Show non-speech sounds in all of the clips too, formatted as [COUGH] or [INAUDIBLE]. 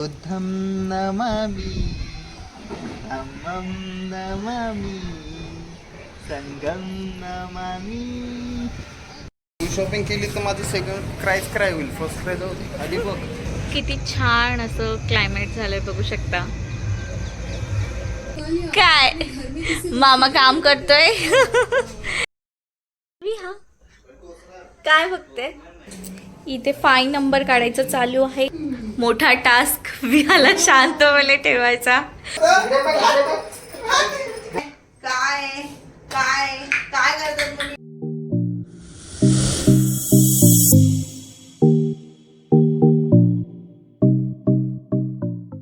बुद्धं नमामि। धम्मं नमामि। संगम नमामि। शॉपिंग केली तर माझं सेकंड क्रायच क्राय होईल. फर्स्ट क्राय जाऊ दे. आधी बघ. किती छान असं क्लायमेट झालंय बघू शकता. काय? मामा काम करतोय. [LAUGHS] काय बघते? इथे फाईन नंबर काढायचं चालू आहे. मोठा टास्क विहाला शांतपणे ठेवायचा. काय काय काय करतात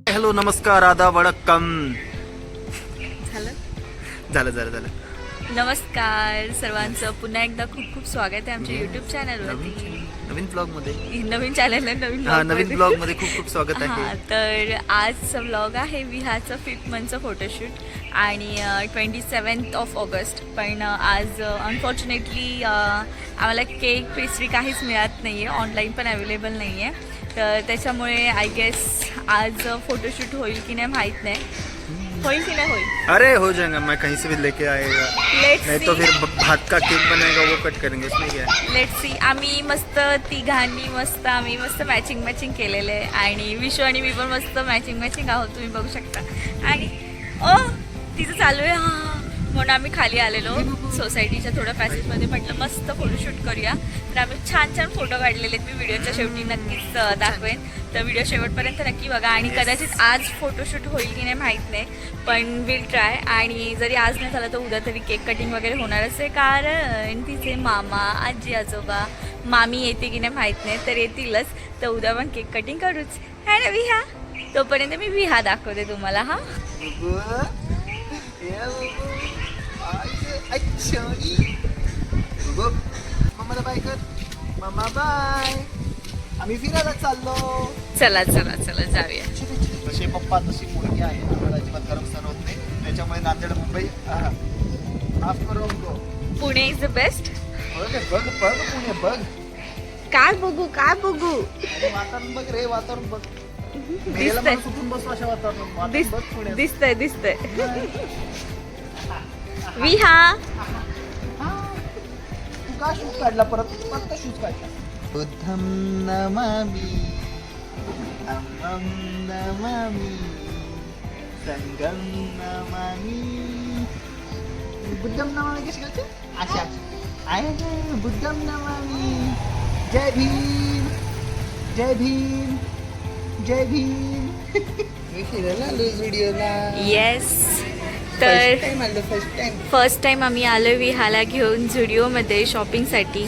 हॅलो नमस्कार आदा वडक्कम. झालं? झालं झालं झालं. नमस्कार सर्वांचं. पुन्हा एकदा खूप खूप स्वागत आहे आमच्या युट्यूब चॅनलवरती नवीन ब्लॉगमध्ये नवीन चॅनल नवीन हा नवीन. ब्लॉगमध्ये खूप खूप स्वागत हा आहे तर आजचं व्लॉग आहे विहाचं फिफ्थ मंथचं फोटोशूट आणि ट्वेंटी सेवन्थ ऑफ ऑगस्ट पण अ, आज अनफॉर्च्युनेटली आम्हाला केक पेस्ट्री काहीच मिळत नाही आहे ऑनलाईन पण अवेलेबल नाही आहे तर त्याच्यामुळे आय गेस आज फोटोशूट होईल की नाही माहीत नाही. होईल की नाही होईल? अरे हो जाएगा मैं कहीं से भी लेके आएगा। लेट्स नहीं तो फिर भात का केक बनेगा वो कट करेंगे उसमें क्या है? लेट सी आम्ही मस्त तिघांनी मस्त आम्ही मस्त मॅचिंग मॅचिंग केलेलं आहे. आणि विशू आणि मी पण मस्त मॅचिंग मॅचिंग आहोत तुम्ही बघू शकता. आणि ओ तिचं चालू आहे. हा. म्हणून आम्ही खाली आलेलो. सोसायटीच्या थोड्या पॅसेजमध्ये म्हटलं मस्त फोटोशूट करूया. तर आम्ही छान छान फोटो काढलेले आहेत. मी व्हिडिओच्या शेवटी नक्कीच दाखवेन. तर व्हिडिओ शेवटपर्यंत नक्की बघा. आणि कदाचित आज फोटोशूट होईल की नाही माहीत नाही पण विल ट्राय आणि जरी आज नाही झालं तर उद्या तरी केक कटिंग वगैरे होणारच आहे कारण तिचे मामा आजी आजोबा मामी येते की नाही माहीत नाही तर येतीलच. तर उद्या पण केक कटिंग करूच. है ना विहा? तोपर्यंत मी विहा दाखवते तुम्हाला हा? मम्माला बाय कर मम्मा बाय आम्ही फिरायला चाललो चला चला चला जाऊया. तसे पप्पा तशी मुलगी आहे. आम्हाला अजिबात गरम सण होत नाही. त्याच्यामुळे नांदेड मुंबई. माफ करू पुणे इज द बेस्ट बघ बघ बघ पुणे बघ. काय बघू काय बघू? वातावरण बघ रे वातावरण बघ. दिसतंय. दिस दिसतंय दिसतंय. [LAUGHS] विहा. तू का शूज काढला परत? फक्त शूज काढला. बुद्धम नमामि नमामि संगम नमामि। बुद्धम नमामि कशी करते अशा आहे बुद्धम नमामि। जय भीम. जय भीम. जय भीम. व्हिडिओला. येस फर्स्ट तर फर्स्ट टाइम फर्स्ट टाइम आम्ही आलो विहाला घेऊन झुडिओमध्ये शॉपिंगसाठी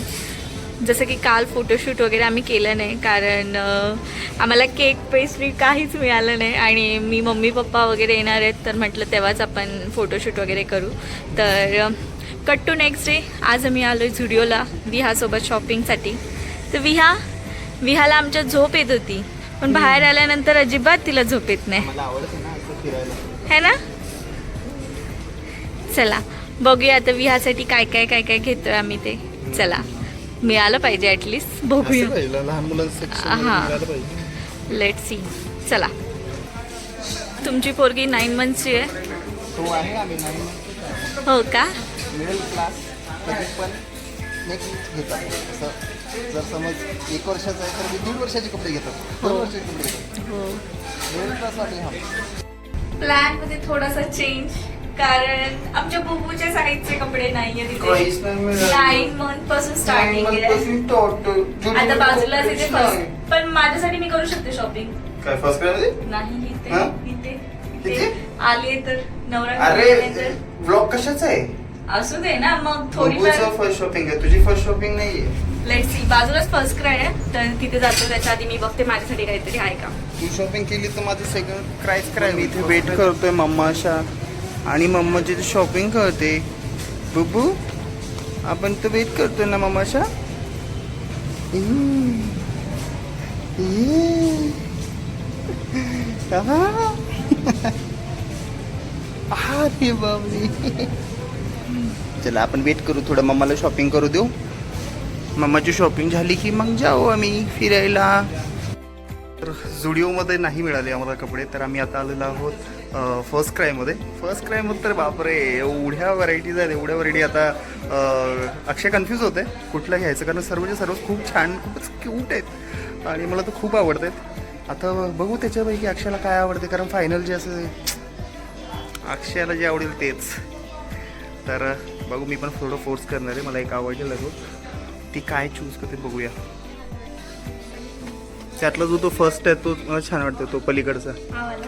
जसं की काल फोटोशूट वगैरे आम्ही केलं नाही कारण आम्हाला केक पेस्ट्री काहीच मिळालं नाही आणि मी मम्मी पप्पा वगैरे येणार आहेत तर म्हटलं तेव्हाच आपण फोटोशूट वगैरे करू. तर कट टू नेक्स्ट डे आज आम्ही आलो आहे झुडिओला विहासोबत शॉपिंगसाठी तर विहा विहाला आमच्या झोप येत होती. पण बाहेर आल्यानंतर अजिबात तिला झोप येत नाही. ना है चला बघूया आता विहासाठी काय काय काय काय घेतोय आम्ही ते. चला मिळालं पाहिजे ॲटलिस्ट बघूया. हा. लेट सी चला. तुमची पोरगी नाईन मंथची आहे. हो का? जर समज एक वर्षाचा आहे तर मी दीड वर्षाचे कपडे घेतात दोन हो. वर्षाचे कपडे घेतात हो. मिडल क्लास वाले हा. प्लॅनमध्ये थोडासा चेंज कारण आमच्या बुबूच्या साईजचे कपडे नाहीये तिथे. नाईन मंथपासून स्टार्टिंग आहे. आता बाजूला तिथे फर्स्ट पण माझ्यासाठी मी करू शकते शॉपिंग काय फर्स्टमध्ये? नाही इथे? इथे इथे? आली तर नवरा अरे तर. ब्लॉग कशाचा आहे? असू दे ना मग थोडीफार बबूचं फर्स्ट शॉपिंग आहे तुझी फर्स्ट शॉपिंग नाहीये लेट सी बाजूलाच फर्स्ट क्राय आहे तर तिथे जातो त्याच्या आधी मी बघते माझ्यासाठी काहीतरी आहे का तू शॉपिंग केली तर माझं सेकंड क्रायच क्राय मी इथे वेट करतोय मम्माशा आणि मम्माची शॉपिंग करते बुबू आपण तर वेट करतोय ना मम्माशा हम्म. ये. आहा. अरे बाबरे चला आपण वेट करू थोडं मम्माला शॉपिंग करू देऊ. मम्माची शॉपिंग झाली की मग जाऊ आम्ही फिरायला. तर झुडिओमध्ये नाही मिळाले आम्हाला कपडे तर आम्ही आता आलेलो आहोत फर्स्ट क्रायमध्ये फर्स्ट क्रायमध्ये तर बापरे एवढ्या व्हरायटीज आहेत एवढ्या व्हरायटी आता अक्षय कन्फ्यूज होते. कुठलं घ्यायचं? कारण सर्वचे सर्व खूप छान खूपच क्यूट आहेत. आणि मला तर खूप आवडत आहेत आता बघू त्याच्यापैकी अक्षयला काय आवडते कारण फायनल जे असं अक्षयाला जे आवडेल तेच. तर बघू मी पण थोडं फोर्स करणार आहे. मला एक आवडलेलं बघ. ती काय चूज करते बघूया. त्यातला जो तो फर्स्ट आहे तो मला छान वाटतो तो पलीकडचा. हा वाला?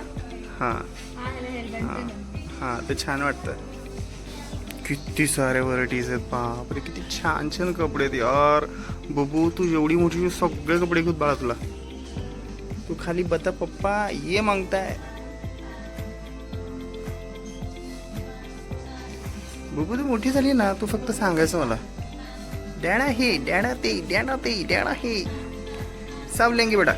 हां. ते छान वाटतं किती साऱ्या व्हरायटीज आहेत बापरे किती छान छान कपडे आहेत यार. बबू तू एवढी मोठी सगळे कपडे घेऊन बाळा तुला. तू खाली बता पप्पा ये मागताय. बघू तू मोठी झाली ना तू फक्त सांगायचं मला. डॅडा हे डॅडा ते डॅडा ते डॅडा हे. सब लेंगे बेटा.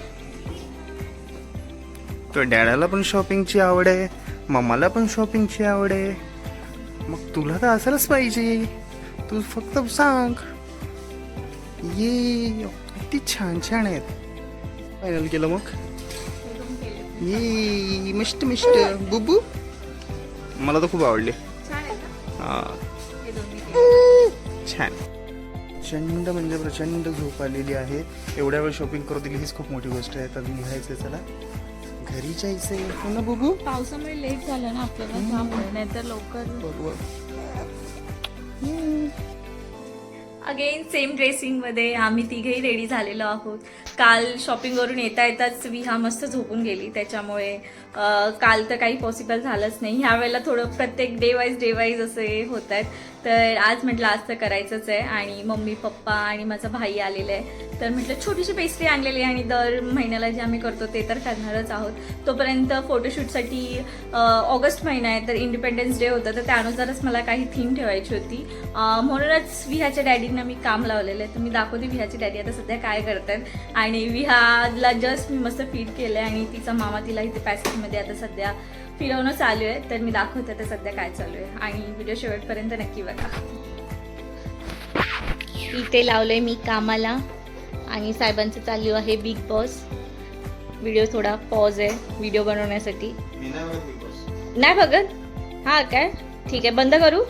तो डॅडाला पण शॉपिंगची आवड आहे मम्माला पण शॉपिंगची आवड आहे. मग तुला तर असायलाच पाहिजे. तू फक्त सांग. ये किती छान छान आहेत. फायनल केलं मग? ये मिस्ट मिस्ट बुबू मला तर खूप आवडले. छान. प्रचंड म्हणजे प्रचंड झोप आलेली आहे. एवढ्या वेळ शॉपिंग करू दिली हीच खूप मोठी गोष्ट आहे. तर निघायचं चला. घरी जायचंय हो ना बघू? पावसामुळे लेट झालं ना आपल्याला नाहीतर लवकर. बरोबर. अगेन सेम ड्रेसिंगमध्ये आम्ही तिघेही रेडी झालेलो आहोत. काल शॉपिंगवरून येता येताच विहा मस्त झोपून गेली. त्याच्यामुळे काल तर काही पॉसिबल झालंच नाही. ह्या वेळेला थोडं प्रत्येक डे वाईज डे वाईज असे होत आहेत तर आज म्हटलं आज तर करायचंच आहे. आणि मम्मी पप्पा आणि माझा भाई आलेला आहे. तर म्हटलं छोटीशी पेस्ट्री आणलेली आहे आणि दर महिन्याला जे आम्ही करतो ते तर करणारच आहोत. तोपर्यंत फोटोशूटसाठी ऑगस्ट महिना आहे तर इंडिपेंडन्स डे होतं तर त्यानुसारच मला काही थीम ठेवायची होती. म्हणूनच विहाच्या डॅडींना मी काम लावलेलं आहे. तर मी दाखवते विहाची डॅडी आता सध्या काय करतात. आणि विहाला जस्ट मी मस्त फीड केलं आहे आणि तिचा मामा तिला इथे पॅसेजमध्ये आता सध्या फिरवणं चालू आहे तर मी दाखवते आता सध्या काय चालू आहे आणि व्हिडिओ शेवटपर्यंत नक्की बघा इथे लावलंय मी कामाला आणि साहेबांचं चालू आहे बिग बॉस व्हिडिओ थोडा पॉज आहे व्हिडिओ बनवण्यासाठी नाही बघत हा काय ठीक आहे बंद करू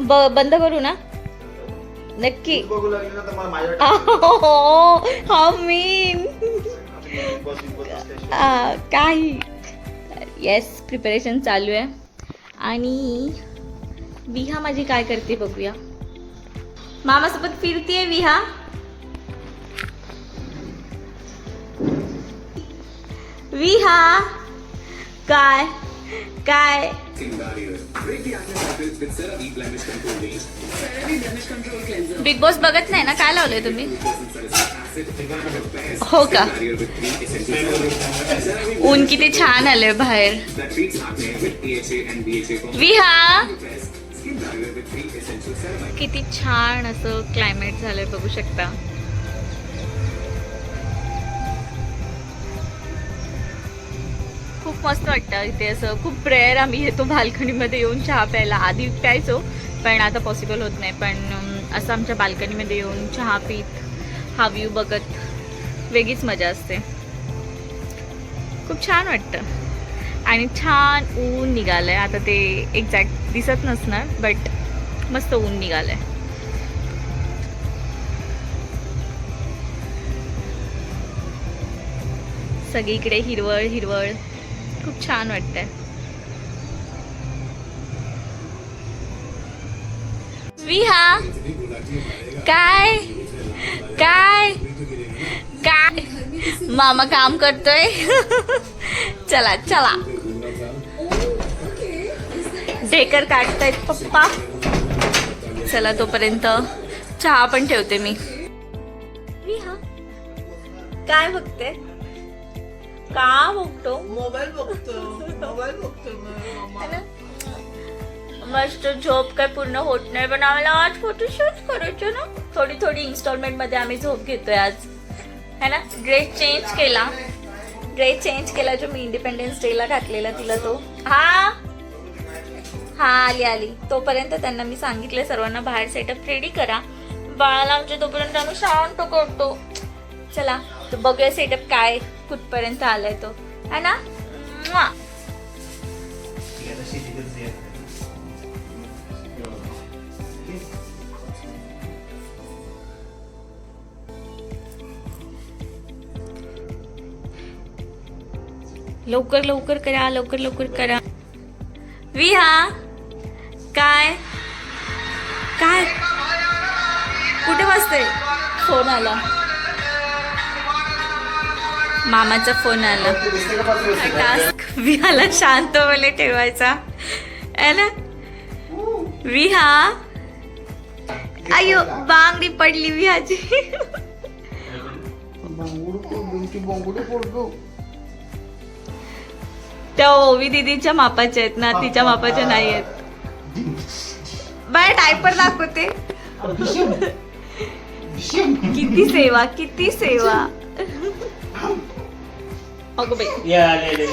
ब बंद करू ना नक्की हा मीन काही येस प्रिपरेशन चालू आहे. आणि विहा माझी काय करते बघूया. मामासोबत फिरतीये विहा. विहा काय काय? बिग बॉस बघत नाही ना काय लावलंय तुम्ही? हो का? ऊन किती छान आलंय बाहेर. विहा. किती छान असं क्लायमेट झालंय बघू शकता. खूप मस्त वाटतं इथे असं. खूप रेअर आम्ही येतो बाल्कनीमध्ये येऊन चहा प्यायला. आधी प्यायचो पण आता पॉसिबल होत नाही. पण असं आमच्या बाल्कनीमध्ये येऊन चहा पीत हा व्ह्यू बघत वेगळीच मजा असते. खूप छान वाटतं. आणि छान ऊन निघालंय. आता ते एक्झॅक्ट दिसत नसणार बट मस्त ऊन निघालंय. सगळीकडे हिरवळ हिरवळ. खूप छान वाटतंय. विहा काय? काय? काय? मामा काम करतोय. चला चला. ढेकर काढतायत पप्पा. चला तोपर्यंत चहा पण ठेवते मी. काय बघते? का बघतो? मोबाईल बघतो मोबाईल बघतो है? मस्त झोप काय पूर्ण होत नाही पण आम्हाला आज फोटोशूट करायचं ना. थोडी थोडी इन्स्टॉलमेंटमध्ये आम्ही झोप घेतोय आज. है ना? ड्रेस चेंज केला. ड्रेस चेंज केला जो मी इंडिपेंडन्स डेला घातलेला तिला तो. हा? हा आली आली. तोपर्यंत त्यांना मी सांगितलं सर्वांना बाहेर सेटअप रेडी करा. बाळाला आमच्या तोपर्यंत आम्ही शांत करतो. चला बघूया सेटअप काय कुठपर्यंत आलाय तो. है ना? लवकर लवकर करा लवकर लवकर करा. विहा काय? काय? कुठे बसते? फोन आला. मामाचा फोन आला. टास्क विहाला शांतपणे ठेवायचा. है ना विहा. अयो बांगडी पडली विहाची. त्या ओवी दिदीच्या मापाच्या आहेत ना तिच्या मापाच्या नाही आहेत. बाय टायपर दाखवते. किती सेवा किती सेवा. अगं बाई. या ले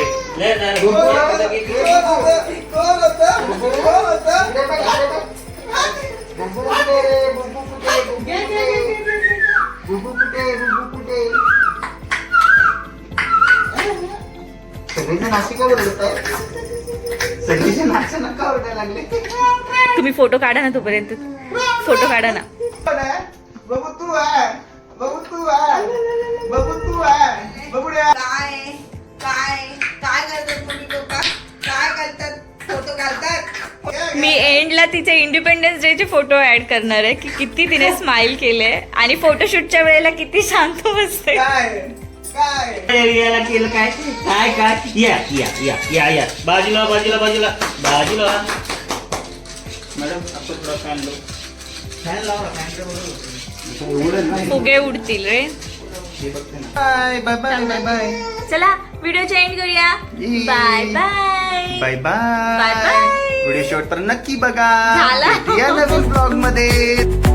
सगळेजण का ओरडायला लागले तुम्ही फोटो काढा ना तोपर्यंत. फोटो काढा ना. बघू तू आहे बघू तू आहे बघू तू आहे बघूया काय काय काय करतात तुम्ही लोक काय करतात फोटो घालतात मी एंडला तिचे इंडिपेंडन्स डे चे फोटो ऍड करणार आहे की किती तिने [LAUGHS] स्माइल केले आणि फोटोशूटच्या वेळेला किती शांत बसते याला केलं काय? काय काय? या या या या या. बाजूला बाजूला बाजूला. बाजूला. मॅडम आपण थोडा फॅन लो फॅन लावा फॅन एवढं नाही फुगे उडतील रे. Bye bye bye bye bye. चला व्हिडिओ एंड करूया. ये. Bye bye bye bye bye. Video short तर नक्की बघा. भेटूया नवीन ब्लॉगमध्ये.